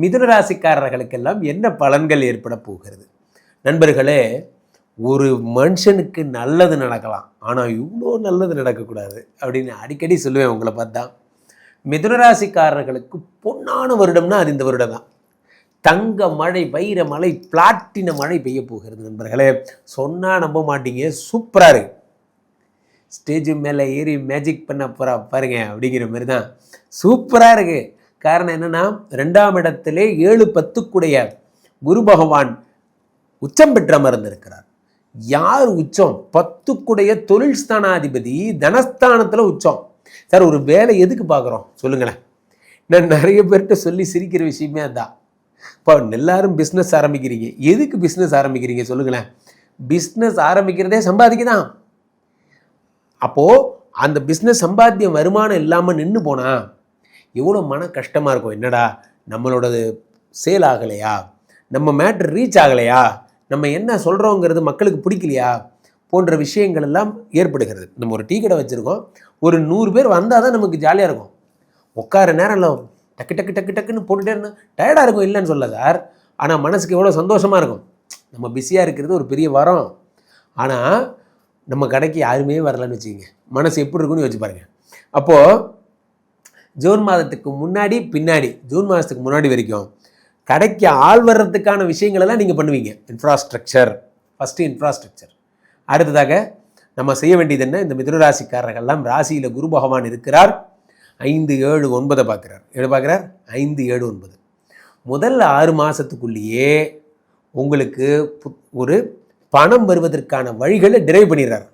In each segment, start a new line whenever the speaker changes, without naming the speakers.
மிதுன ராசிக்காரர்களுக்கெல்லாம் என்ன பலன்கள் ஏற்பட போகிறது? நண்பர்களே ஒரு மனுஷனுக்கு நல்லது நடக்கலாம் ஆனால் இவ்வளோ நல்லது நடக்கக்கூடாது அப்படின்னு அடிக்கடி சொல்லுவேன் உங்களை பார்த்தா. மிதுனராசிக்காரர்களுக்கு பொன்னான வருடம்னா அது இந்த வருடம் தான். தங்க மழை வைர மழை பிளாட்டின மழை பெய்ய போகிறது நண்பர்களே. சொன்னால் நம்ப மாட்டீங்க சூப்பராக இருக்கு. ஸ்டேஜ் மேலே ஏறி மேஜிக் பண்ண போகிறா பாருங்க அப்படிங்கிற மாதிரி தான். சூப்பராக இருக்குது காரணம் என்னன்னா ரெண்டாம் இடத்திலே ஏழு பத்துக்குடைய குரு பகவான் உச்சம் பெற்ற அமர்ந்திருக்கிறார் யார் உச்சம்? பத்துக்குடைய தொழில் ஸ்தானாதிபதி தனஸ்தானத்தில் உச்சம். சார் ஒரு வேலை எதுக்கு பார்க்குறோம்? சொல்லுங்களேன். நான் நிறைய பேர்கிட்ட சொல்லி சிரிக்கிற விஷயமே அதான். இப்போ எல்லாரும் பிஸ்னஸ் ஆரம்பிக்கிறீங்க. எதுக்கு பிஸ்னஸ் ஆரம்பிக்கிறீங்க சொல்லுங்களேன். பிஸ்னஸ் ஆரம்பிக்கிறதே சம்பாதிக்க தான் அப்போது அந்த பிஸ்னஸ் சம்பாத்தியம் வருமானம் இல்லாமல் நின்று போனால் எவ்வளோ மன கஷ்டமாக இருக்கும். என்னடா நம்மளோடது சேல் ஆகலையா? நம்ம மேட்ரு ரீச் ஆகலையா? நம்ம என்ன சொல்கிறோங்கிறது மக்களுக்கு பிடிக்கலையா? போன்ற விஷயங்கள் எல்லாம் ஏற்படுகிறது. நம்ம ஒரு டீ கடை வச்சுருக்கோம். ஒரு நூறு பேர் வந்தால் தான் நமக்கு ஜாலியாக இருக்கும். உட்கார நேரம் இல்லை டக்கு டக்கு டக்கு டக்குன்னு போட்டுட்டே இருந்தால் டயர்டாக இருக்கும் இல்லைன்னு சொல்ல சார். ஆனால் மனசுக்கு எவ்வளோ சந்தோஷமாக இருக்கும். நம்ம பிஸியாக இருக்கிறது ஒரு பெரிய வரம். ஆனால் நம்ம கடைக்கு யாருமே வரலன்னு வச்சுக்கோங்க. மனசு எப்படி இருக்குன்னு யோசிச்சு பாருங்கள் அப்போது ஜூன் மாதத்துக்கு முன்னாடி பின்னாடி ஜூன் மாதத்துக்கு முன்னாடி வரைக்கும் கடைக்கு ஆள் வர்றதுக்கான விஷயங்களெல்லாம் நீங்கள் பண்ணுவீங்க. இன்ஃப்ராஸ்ட்ரக்சர் ஃபஸ்ட்டு இன்ஃப்ராஸ்ட்ரக்சர் அடுத்ததாக நம்ம செய்ய வேண்டியது என்ன? இந்த மிதுனராசிக்காரர்கள்லாம் ராசியில் குரு பகவான் இருக்கிறார். ஐந்து ஏழு ஒன்பதை பார்க்குறார். ஏழு பார்க்குறார்? ஐந்து ஏழு ஒன்பது. முதல் ஆறு மாதத்துக்குள்ளேயே உங்களுக்கு ஒரு பணம் வருவதற்கான வழிகளை டிரைவ் பண்ணிடுறார்.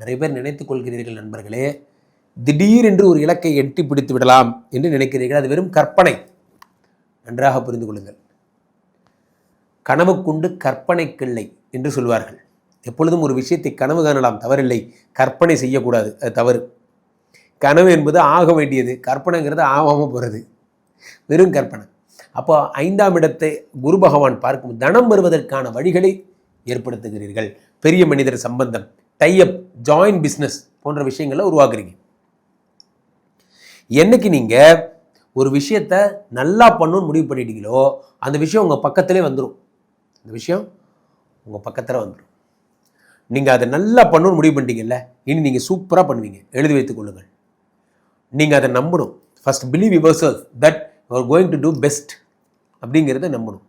நிறைய பேர் நினைத்து கொள்கிறீர்கள் நண்பர்களே திடீரென்று ஒரு இலக்கை எட்டி பிடித்து விடலாம் என்று நினைக்கிறீர்கள். அது வெறும் கற்பனை. நன்றாக புரிந்து கொள்ளுங்கள். கனவுக்குண்டு கற்பனை கிள்ளை என்று சொல்வார்கள். எப்பொழுதும் ஒரு விஷயத்தை கனவு காணலாம். தவறில்லை. கற்பனை செய்யக்கூடாது. அது தவறு. கனவு என்பது ஆக வேண்டியது. கற்பனைங்கிறது ஆகாமல் போகிறது வெறும் கற்பனை. அப்போ ஐந்தாம் இடத்தை குரு பகவான் பார்க்கும் தனம் வருவதற்கான வழிகளை ஏற்படுத்துகிறீர்கள். பெரிய மனிதர் சம்பந்தம் டைஅப் ஜாயின் பிஸ்னஸ் போன்ற விஷயங்களை உருவாக்குறீங்க. என்னைக்கு நீங்கள் ஒரு விஷயத்த நல்லா பண்ணணும்னு முடிவு பண்ணிட்டீங்களோ அந்த விஷயம் உங்கள் பக்கத்திலே வந்துடும் அந்த விஷயம் உங்கள் பக்கத்தில் வந்துடும் நீங்கள் அதை நல்லா பண்ணணும்னு முடிவு பண்ணிட்டீங்கல்ல இனி நீங்கள் சூப்பராக பண்ணுவீங்க. எழுதி வைத்துக் கொள்ளுங்கள். நீங்கள் அதை நம்பணும். First believe yourself that you are going to do best அப்படிங்கிறத நம்பணும்.